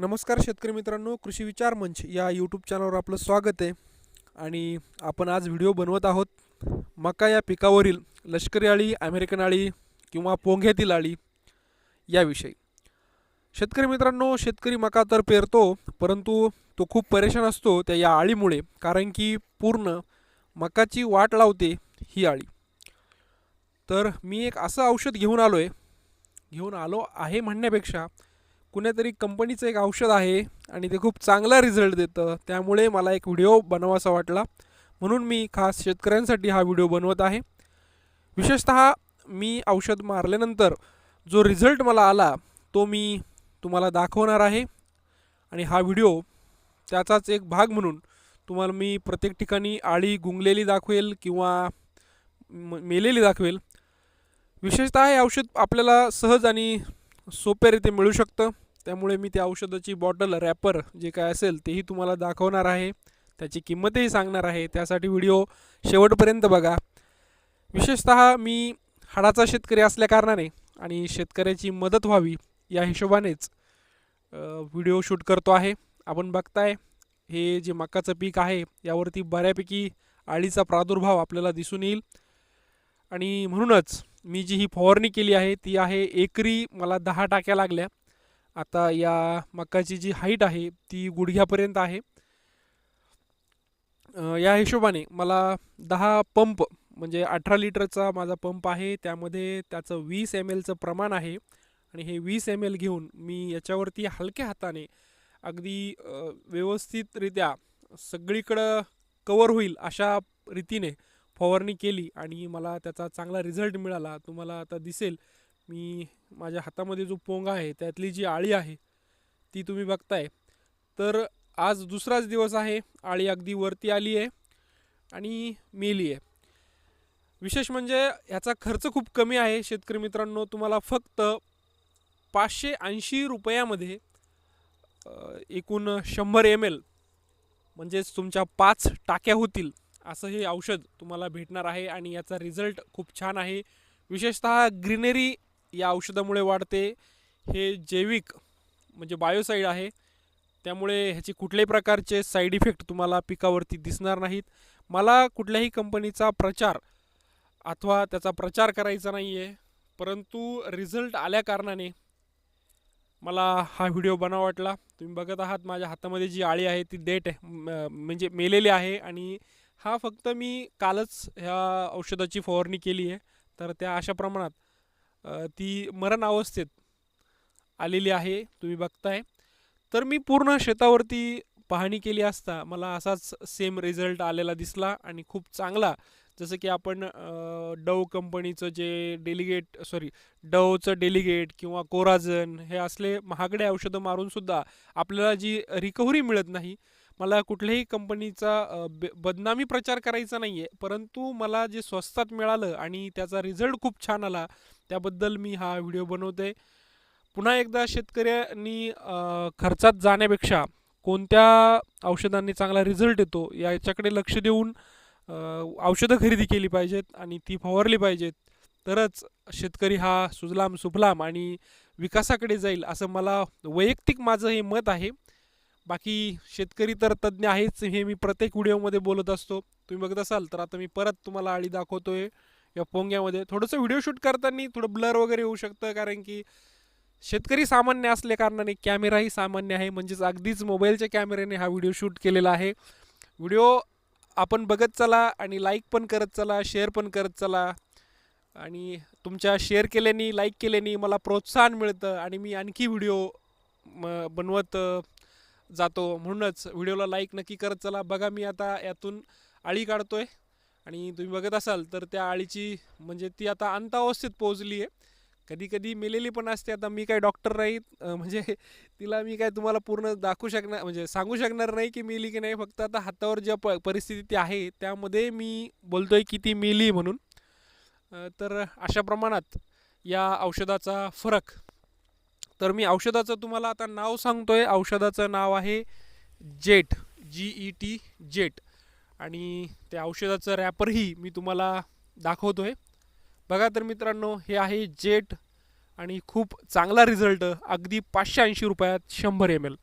नमस्कार शेतकरी मित्रांनो कृषी विचार मंच या यूट्यूब चॅनलवर आपलं स्वागत आहे. आणि आपण आज व्हिडिओ बनवत आहोत मका या पिकावरील लष्करी अळी अमेरिकन अळी किंवा पोंघ्यातील अळी याविषयी. शेतकरी मित्रांनो शेतकरी मका तर पेरतो परंतु तो खूप परेशान असतो त्या या अळीमुळे कारण की पूर्ण मकाची वाट लावते ही अळी. तर मी एक असं औषध घेऊन आलो आहे घेऊन आलो आहे म्हणण्यापेक्षा कुण्यातरी कंपनीचं एक औषध आहे आणि ते खूप चांगला रिझल्ट देतं. त्यामुळे मला एक व्हिडिओ बनवासा वाटला. म्हणून मी खास शेतकऱ्यांसाठी हा व्हिडिओ बनवत आहे. विशेषत मी औषध मारल्यानंतर जो रिझल्ट मला आला तो मी तुम्हाला दाखवणार आहे. आणि हा व्हिडिओ त्याचाच एक भाग म्हणून तुम्हाला मी प्रत्येक ठिकाणी आळी गुंगलेली दाखवेल किंवा म- मेलेली दाखवेल. विशेषतः हे औषध आपल्याला सहज आणि सोप्यारीते मिळू शकतं. त्यामुळे मी त्या औषधाची बॉटल रॅपर जे काय असेल तेही तुम्हाला दाखवणार आहे. त्याची किंमतही सांगणार आहे. त्यासाठी व्हिडिओ शेवटपर्यंत बघा. विशेषतः मी हाडाचा शेतकरी असल्याकारणाने आणि शेतकऱ्याची मदत व्हावी या हिशोबानेच व्हिडिओ शूट करतो आहे. आपण बघताय हे जे मकाचं पीक आहे यावरती बऱ्यापैकी आळीचा प्रादुर्भाव आपल्याला दिसून येईल. आणि म्हणूनच मी जी ही फवारणी केली आहे ती आहे एकरी मला दहा टाक्या लागल्या. आता या मकाची जी हाईट आहे ती गुडघ्यापर्यंत आहे. या हिशोबाने मला दहा पंप म्हणजे अठरा लिटरचा माझा पंप आहे. त्यामध्ये त्याचं वीस एम एलचं प्रमाण आहे. आणि हे वीस एम एल घेऊन मी याच्यावरती हलक्या हाताने अगदी व्यवस्थितरित्या सगळीकडं कवर होईल अशा रीतीने फवारणी केली आणि मला त्याचा चांगला रिझल्ट मिळाला. तुम्हाला आता दिसेल मी माझ्या हातामध्ये जो पोंगा आहे त्यातली जी आळी आहे ती तुम्ही बघताय. तर आज दुसराच दिवस आहे आळी अगदी वरती आली आहे आणि मेली आहे. विशेष म्हणजे ह्याचा खर्च खूप कमी आहे. शेतकरी मित्रांनो तुम्हाला फक्त पाचशे ऐंशी रुपयामध्ये एकूण शंभर एम एल म्हणजेच तुमच्या पाच टाक्या होतील असं हे औषध तुम्हाला भेटणार आहे आणि याचा रिझल्ट खूप छान आहे. विशेषतः ग्रीनरी या औषधामुळे वाढते. हे जैविक म्हणजे बायोसाईड आहे. त्यामुळे ह्याचे कुठल्याही प्रकारचे साईड इफेक्ट तुम्हाला पिकावरती दिसणार नाहीत. मला कुठल्याही कंपनीचा प्रचार अथवा त्याचा प्रचार करायचा नाही आहे परंतु रिझल्ट आल्या कारणाने मला हा व्हिडिओ बनावा वाटला. तुम्ही बघत आहात माझ्या हातामध्ये जी आळी आहे ती डेट आहे म्हणजे मेलेली आहे आणि हा फक्त मी कालच ह्या औषधाची फवारणी केली आहे तर त्या अशा प्रमाणात ती मरण अवस्थेत आलेली आहे तुम्ही बघताय. तर मी पूर्ण शेतावरती पाहणी केली असता मला असाच सेम रिझल्ट आलेला दिसला आणि खूप चांगला. जसं की आपण डव कंपनीचं जे डेलिगेट सॉरी डवचं डेलिगेट किंवा कोराजन हे असले महागडे औषधं मारूनसुद्धा आपल्याला जी रिकव्हरी मिळत नाही मला कुठल्याही कंपनीचा बे- बदनामी प्रचार करायचा नाही आहे परंतु मला जे स्वस्तात मिळालं आणि त्याचा रिझल्ट खूप छान आला त्याबद्दल मी हा व्हिडिओ बनवतोय. पुन्हा एकदा शेतकऱ्यांनी खर्चात जाण्यापेक्षा कोणत्या औषधांनी चांगला रिझल्ट येतो याच्याकडे लक्ष देऊन औषधं खरेदी केली पाहिजेत आणि ती फवारली पाहिजेत. तरच शेतकरी हा सुजलाम सुफलाम आणि विकासाकडे जाईल असं मला वैयक्तिक माझं हे मत आहे. बाकी शेतकरी तर तज्ज्ञ आहेच हे मी प्रत्येक व्हिडिओमध्ये बोलत असतो. तुम्ही बघत असाल तर आता मी परत तुम्हाला आळी आहे या पोंग्यामध्ये थोडंसं व्हिडिओ शूट करताना थोडं ब्लर वगैरे होऊ शकतं कारण की शेतकरी सामान्य असल्या कारणाने कॅमेराही सामान्य आहे. म्हणजेच अगदीच मोबाईलच्या कॅमेऱ्याने हा व्हिडिओ शूट केलेला आहे. व्हिडिओ आपण बघत चला आणि लाईक पण करत चला शेअर पण करत चला. आणि तुमच्या शेअर केल्याने लाईक केल्याने मला प्रोत्साहन मिळतं आणि मी आणखी व्हिडिओ म बनवत जातो. म्हणूनच व्हिडिओला लाईक नक्की करत चला. बघा मी आता यातून आळी काढतोय. आणि तुम्ही बघत असाल तर त्या आळीची म्हणजे ती आता अंतावस्थेत पोहोचली आहे. कधी कधी मेलेली पण असते. आता मी काय डॉक्टर नाही म्हणजे तिला मी काय तुम्हाला पूर्ण दाखवू शकणार म्हणजे सांगू शकणार नाही की मेली की नाही. फक्त आता हातावर ज्या प परिस्थिती ती आहे त्यामध्ये मी बोलतो आहे की ती मेली म्हणून. तर अशा प्रमाणात या औषधाचा फरक. तर मी औषधाचं तुम्हाला आता नाव सांगतो आहे औषधाचं नाव आहे jet G E T jet. आणि त्या औषधाचं रॅपरही मी तुम्हाला दाखवतो आहे बघा तर मित्रांनो हे आहे जेट आणि खूप चांगला रिझल्ट अगदी पाचशे ऐंशी रुपयात शंभर एम एल